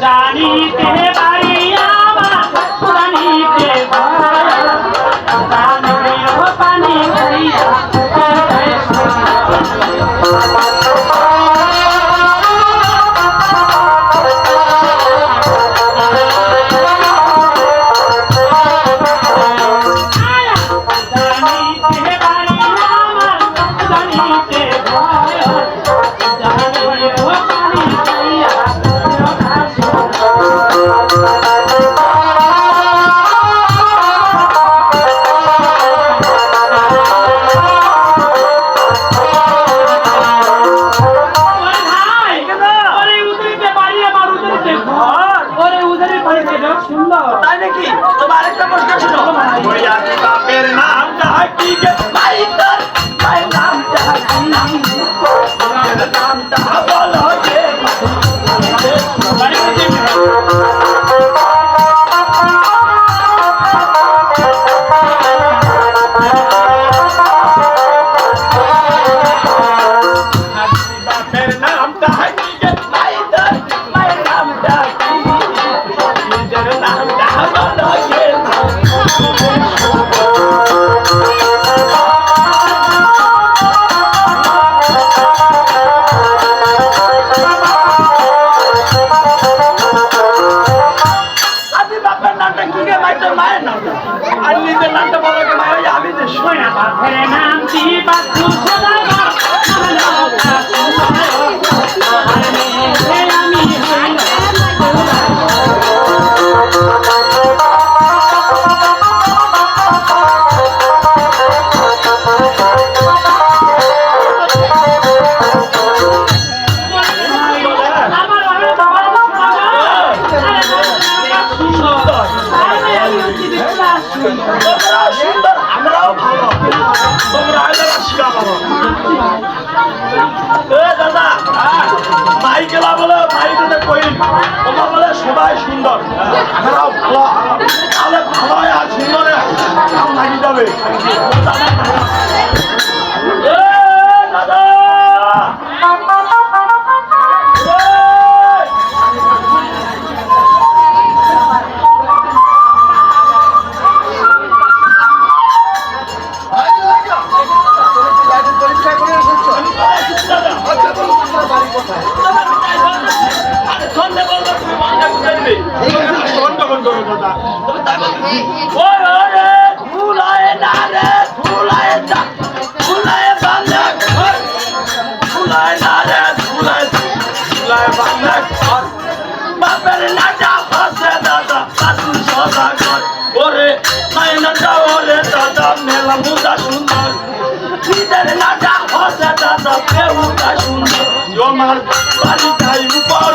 জানিতে নামটা বলো। বিপ্লব সুন্দর আমরাও ভালো তোমরা আগে শিখা পাবো এ দাদা মাইকেলা বলে মাইকেতে কই তোমরা বলে সবাই সুন্দর আমরাও ভালো তাহলে ভালো আর সুন্দরে লাগি যাবে দাদা। ফুলায় না রে, ফুলায় না, ফুলায় বাংলা ঘর। ফুলায় না রে, ফুলায়, ফুলায় বাংলা ঘর। বাপের নাটা ফাঁসে দাদা, পাতুল সদা ঘর। ওরে, মাইনাটা ওরে দাদা, মেলা মুদা সুন্দর নিজের নাটা ফাঁসে দাদা, পেহুটা সুন্দর। জমার বাড়ি খাই উপর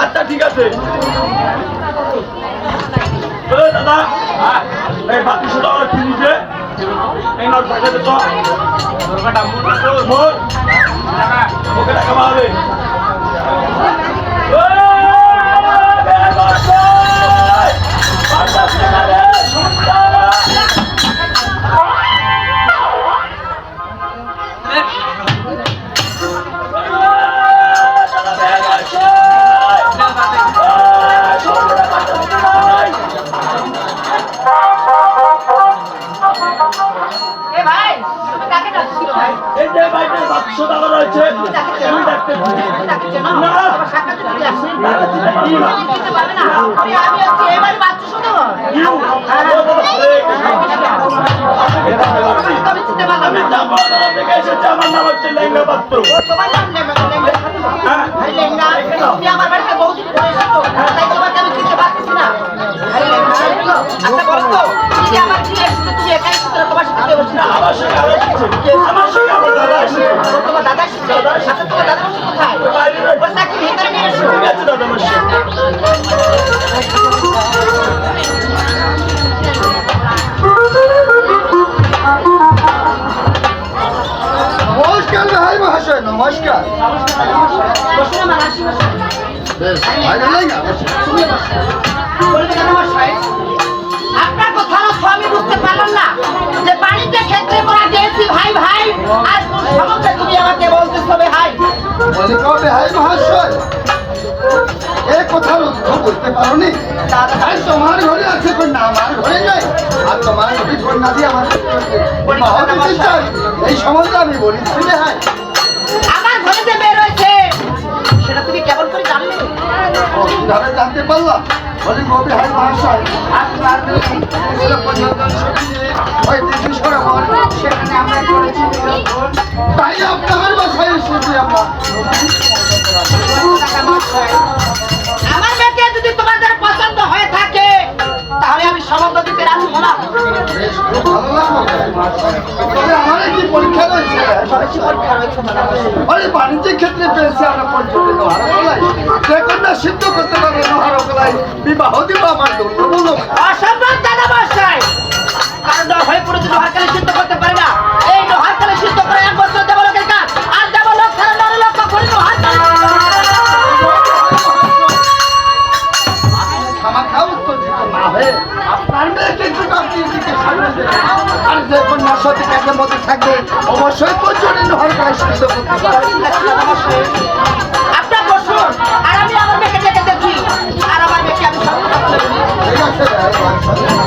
আচ্ছা ঠিক আছে দাদা এই বাতিশো টাকা কিনিছে এই নোট টাকা দে তো মোর ওকে টাকা পাবে পারলাম আমি না যাব না থেকে এসেছি আমার নাম হচ্ছে লেঙ্গা পাত্র হ্যাঁ আমার বাড়িতে বহুদিন তোমার সাথে এসেছে না আমার সঙ্গে আরও এসেছে আমার সঙ্গে আমার দাদা এসেছে তোমার দাদা এসেছে আচ্ছা তোমার দাদা বসে কোথায়? ওর তাকে ভিতরে নিয়ে এসো ঠিক আছে দাদা আমার আছে কন্যা আমার ঘরে নাই আর তোমার নদী কন্যা দিয়ে আমার বিবাহ দিতে চাই এই সম্বন্ধে আমি রে হাই আমার ঘরে যে মেয়ে রয়েছে। সেটা তুমি কেমন করে জানলে? কীভাবে জানতে পারলাম বলি হাই মহাশয় আপনার মেয়ে পর্যন্ত ছবি নিয়ে ওই দিদি সরোবর সেখানে আমরা করেছি তাই আপনার বাসায় এসেছি আমার মেয়েকে যদি তোমাদের পছন্দ হয়ে থাকে তাহলে আমি সম্বন্ধ দিতে রাজি হলাম বেশ খুব ভালো লাগল ভাই মহাশয়। তবে আমার একটি পরীক্ষা রয়েছে বেশি পরীক্ষা রয়েছে মনে হয়। আরে বাণিজ্যিক ক্ষেত্রে পেয়েছে আমরা পঞ্চমী নোহারকলাই যে কন্যা সিদ্ধ করতে পারবে বিবাহ দিব আমার দুর্গ আসাম হয়ে পড়েছে সাথে কাজের মধ্যে থাকবে। অবশ্যই পঞ্চমী নোহারকলাই সিদ্ধ করতে পারে আপনার বসুন আর আমি আমার মেয়েকে দেখি আর আমার মেয়েকে আমি ঠিক আছে।